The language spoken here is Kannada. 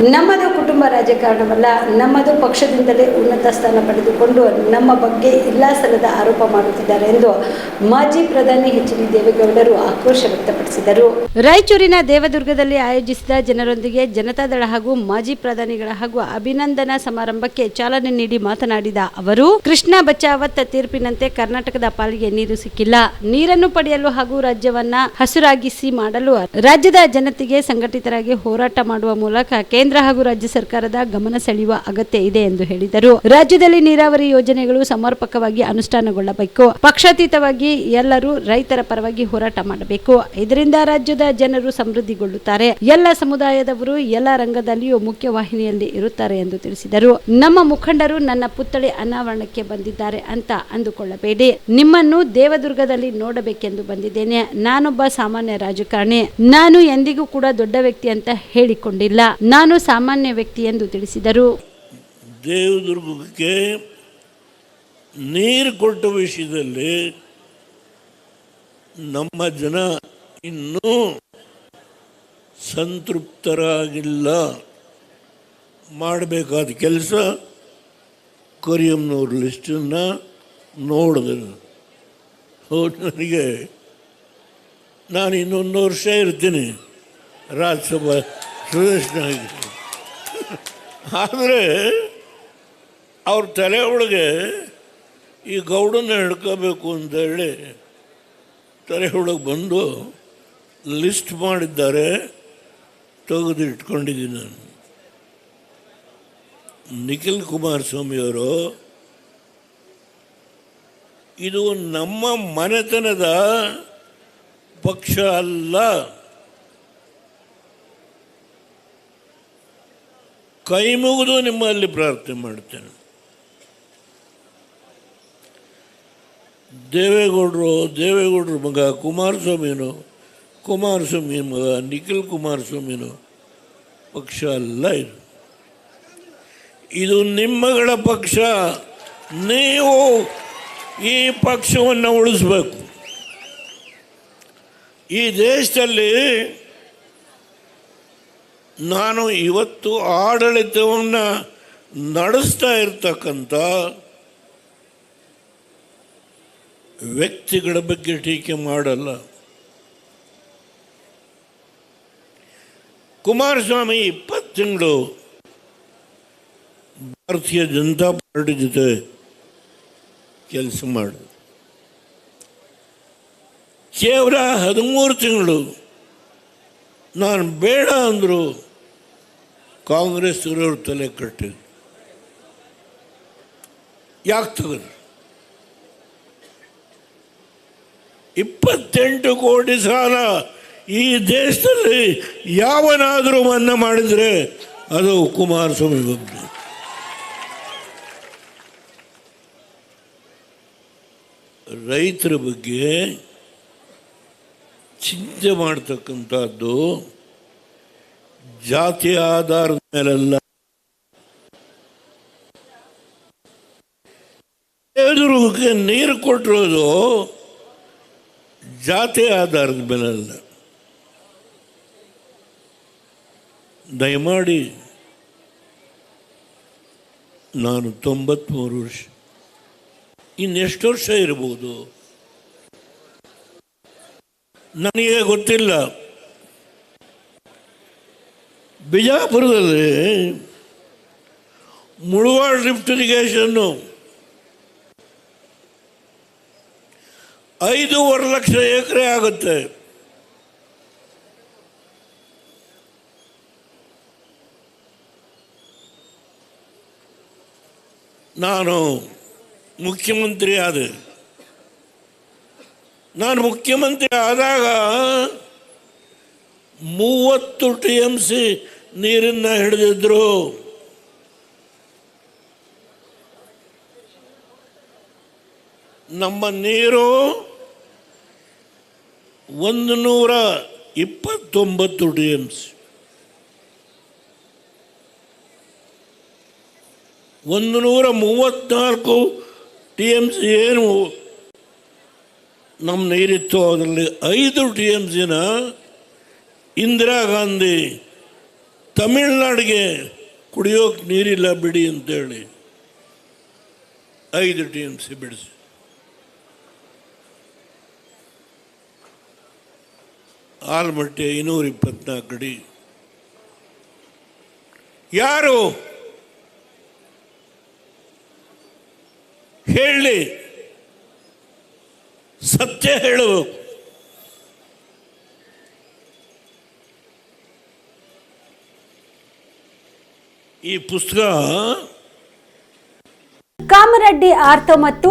ನಮ್ಮದು ಕುಟುಂಬ ರಾಜಕಾರಣವಲ್ಲ, ನಮ್ಮದು ಪಕ್ಷದಿಂದಲೇ ಉನ್ನತ ಸ್ಥಾನ ಪಡೆದುಕೊಂಡು ನಮ್ಮ ಬಗ್ಗೆ ಇಲ್ಲ ಸಲದ ಆರೋಪ ಮಾಡುತ್ತಿದ್ದಾರೆ ಎಂದು ಮಾಜಿ ಪ್ರಧಾನಿ ಎಚ್ ಡಿ ದೇವೇಗೌಡರು ಆಕ್ರೋಶ ವ್ಯಕ್ತಪಡಿಸಿದರು. ರಾಯಚೂರಿನ ದೇವದುರ್ಗದಲ್ಲಿ ಆಯೋಜಿಸಿದ ಜನರೊಂದಿಗೆ ಜನತಾದಳ ಹಾಗೂ ಮಾಜಿ ಪ್ರಧಾನಿಗಳ ಹಾಗೂ ಅಭಿನಂದನಾ ಸಮಾರಂಭಕ್ಕೆ ಚಾಲನೆ ನೀಡಿ ಮಾತನಾಡಿದ ಅವರು, ಕೃಷ್ಣ ಬಚಾವತ್ ತೀರ್ಪಿನಂತೆ ಕರ್ನಾಟಕದ ಪಾಲಿಗೆ ನೀರು ಸಿಕ್ಕಿಲ್ಲ. ನೀರನ್ನು ಪಡೆಯಲು ಹಾಗೂ ರಾಜ್ಯವನ್ನ ಹಸುರಾಗಿಸಿ ಮಾಡಲು ರಾಜ್ಯದ ಜನತೆಗೆ ಸಂಘಟಿತರಾಗಿ ಹೋರಾಟ ಮಾಡುವ ಮೂಲಕ ಕೇಂದ್ರ ಹಾಗೂ ರಾಜ್ಯ ಸರ್ಕಾರದ ಗಮನ ಸೆಳೆಯುವ ಅಗತ್ಯ ಇದೆ ಎಂದು ಹೇಳಿದರು. ರಾಜ್ಯದಲ್ಲಿ ನೀರಾವರಿ ಯೋಜನೆಗಳು ಸಮರ್ಪಕವಾಗಿ ಅನುಷ್ಠಾನಗೊಳ್ಳಬೇಕು. ಪಕ್ಷಾತೀತವಾಗಿ ಎಲ್ಲರೂ ರೈತರ ಪರವಾಗಿ ಹೋರಾಟ ಮಾಡಬೇಕು. ಇದರಿಂದ ರಾಜ್ಯದ ಜನರು ಸಮೃದ್ಧಿಗೊಳ್ಳುತ್ತಾರೆ. ಎಲ್ಲ ಸಮುದಾಯದವರು ಎಲ್ಲ ರಂಗದಲ್ಲಿಯೂ ಮುಖ್ಯವಾಹಿನಿಯಲ್ಲಿ ಇರುತ್ತಾರೆ ಎಂದು ತಿಳಿಸಿದರು. ನಮ್ಮ ಮುಖಂಡರು ನನ್ನ ಪುತ್ಥಳಿ ಅನಾವರಣಕ್ಕೆ ಬಂದಿದ್ದಾರೆ ಅಂತ ಅಂದುಕೊಳ್ಳಬೇಡಿ. ನಿಮ್ಮನ್ನು ದೇವದುರ್ಗದಲ್ಲಿ ನೋಡಬೇಕೆಂದು ಬಂದಿದ್ದೇನೆ. ನಾನೊಬ್ಬ ಸಾಮಾನ್ಯ ರಾಜಕಾರಣಿ. ನಾನು ಎಂದಿಗೂ ಕೂಡ ದೊಡ್ಡ ವ್ಯಕ್ತಿ ಅಂತ ಹೇಳಿಕೊಂಡಿಲ್ಲ. ನಾನು ಸಾಮಾನ್ಯ ವ್ಯಕ್ತಿ ಎಂದು ತಿಳಿಸಿದರು. ದೇವದುರ್ಗಕ್ಕೆ ನೀರು ಕೊಟ್ಟ ವಿಷಯದಲ್ಲಿ ನಮ್ಮ ಜನ ಇನ್ನೂ ಸಂತೃಪ್ತರಾಗಿಲ್ಲ. ಮಾಡಬೇಕಾದ ಕೆಲಸ ಕರಿಯಮ್ಮನವ್ರ ಲಿಸ್ಟನ್ನು ನೋಡಿದೆ ಹೌದು, ನನಗೆ ನಾನು ಇನ್ನೊಂದು ವರ್ಷ ಇರ್ತೀನಿ. ರಾಜ್ಯಸಭಾ ಸದಸ್ಯನಾಗಿ ಆದರೆ ಅವ್ರ ತಲೆ ಒಳಗೆ ಈ ಗೌಡನ್ನ ಹಿಡ್ಕೋಬೇಕು ಅಂತೇಳಿ ತಲೆ ಒಳಗೆ ಬಂದು ಲಿಸ್ಟ್ ಮಾಡಿದ್ದಾರೆ, ತೆಗೆದು ಇಟ್ಕೊಂಡಿದ್ದೀನಿ ನಾನು. ನಿಖಿಲ್ ಕುಮಾರಸ್ವಾಮಿಯವರು ಇದು ನಮ್ಮ ಮನೆತನದ ಪಕ್ಷ ಅಲ್ಲ. ಕೈ ಮುಗಿದು ನಿಮ್ಮಲ್ಲಿ ಪ್ರಾರ್ಥನೆ ಮಾಡ್ತೇನೆ. ದೇವೇಗೌಡರು, ದೇವೇಗೌಡರ ಮಗ ಕುಮಾರಸ್ವಾಮಿನೋ ಕುಮಾರಸ್ವಾಮಿ ಮಗ ನಿಖಿಲ್ ಕುಮಾರಸ್ವಾಮಿನೋ ಪಕ್ಷ ಅಲ್ಲ ಇದು. ಇದು ನಿಮ್ಮಗಳ ಪಕ್ಷ. ನೀವು ಈ ಪಕ್ಷವನ್ನು ಉಳಿಸ್ಬೇಕು. ಈ ದೇಶದಲ್ಲಿ ನಾನು ಇವತ್ತು ಆಡಳಿತವನ್ನು ನಡೆಸ್ತಾ ಇರ್ತಕ್ಕಂಥ ವ್ಯಕ್ತಿಗಳ ಬಗ್ಗೆ ಟೀಕೆ ಮಾಡಲ್ಲ. ಕುಮಾರಸ್ವಾಮಿ ಇಪ್ಪತ್ತು ತಿಂಗಳು ಭಾರತೀಯ ಜನತಾ ಪಾರ್ಟಿ ಜೊತೆ ಕೆಲಸ ಮಾಡು ಕೇವಲ ಹದಿಮೂರು ತಿಂಗಳು ನಾನು ಬೇಡ ಅಂದರು ಕಾಂಗ್ರೆಸ್ ಇರೋರು ತಲೆ ಕಟ್ಟಿ ಯಾಕೆ ತೆಗೆದ್ರು ಇಪ್ಪತ್ತೆಂಟು ಕೋಟಿ ಸಾಲ ಈ ದೇಶದಲ್ಲಿ ಯಾವನಾದರೂ ಮನ್ನಾ ಮಾಡಿದರೆ ಅದು ಕುಮಾರಸ್ವಾಮಿ ಬಗ್ಗೆ ರೈತರ ಬಗ್ಗೆ ಚಿಂತೆ ಮಾಡ್ತಕ್ಕಂಥದ್ದು ಜಾತಿ ಆಧಾರದ ಮೇಲೆಲ್ಲ. ಎದುರುಗಕ್ಕೆ ನೀರು ಕೊಟ್ಟಿರೋದು ಜಾತಿ ಆಧಾರದ ಮೇಲಲ್ಲ. ದಯಮಾಡಿ ನಾನು ತೊಂಬತ್ತ್ಮೂರು ವರ್ಷ. ಇನ್ನೆಷ್ಟು ವರ್ಷ ಇರ್ಬೋದು? ನನಗೆ ಗೊತ್ತಿಲ್ಲ. ಬಿಜಾಪುರದಲ್ಲಿ ಮುಳುವಾಡ್ ಲಿಫ್ಟ್ ಇರಿಗೇಷನ್ನು ಐದೂವರೆ ಲಕ್ಷ ಎಕರೆ ಆಗುತ್ತೆ. ನಾನು ಮುಖ್ಯಮಂತ್ರಿ ಆದೆ ನಾನು ಮುಖ್ಯಮಂತ್ರಿ ಆದಾಗ ಮೂವತ್ತು ಟಿ ಎಂ ಸಿ ನೀರನ್ನು ಹಿಡಿದಿದ್ರು. ನಮ್ಮ ನೀರು ಒಂದು ನೂರ ಇಪ್ಪತ್ತೊಂಬತ್ತು ಟಿ ಎಂ ಸಿ. ಒಂದು ನೂರ ಮೂವತ್ತ್ನಾಲ್ಕು ಟಿ ಎಂ ಸಿ ಏನು ನಮ್ಮ ನೀರಿತ್ತು ಅದರಲ್ಲಿ ಐದು ಟಿ ಎಂ ಸಿನ ಇಂದಿರಾ ಗಾಂಧಿ ತಮಿಳ್ನಾಡಿಗೆ ಕುಡಿಯೋಕೆ ನೀರಿಲ್ಲ ಬಿಡಿ ಅಂತೇಳಿ ಐದು ಟಿ ಎಂ ಸಿ ಬಿಡಿಸಿ. ಆಲ್ಮಟ್ಟಿ ಇನ್ನೂರ ಇಪ್ಪತ್ನಾಲ್ಕು ಅಡಿ. ಯಾರು ಹೇಳಿ ಸತ್ಯ ಹೇಳಬೇಕು ಈ ಪುಸ್ತಕ ಕಾಮರೆಡ್ಡಿ ಆರ್ಥೋ ಮತ್ತು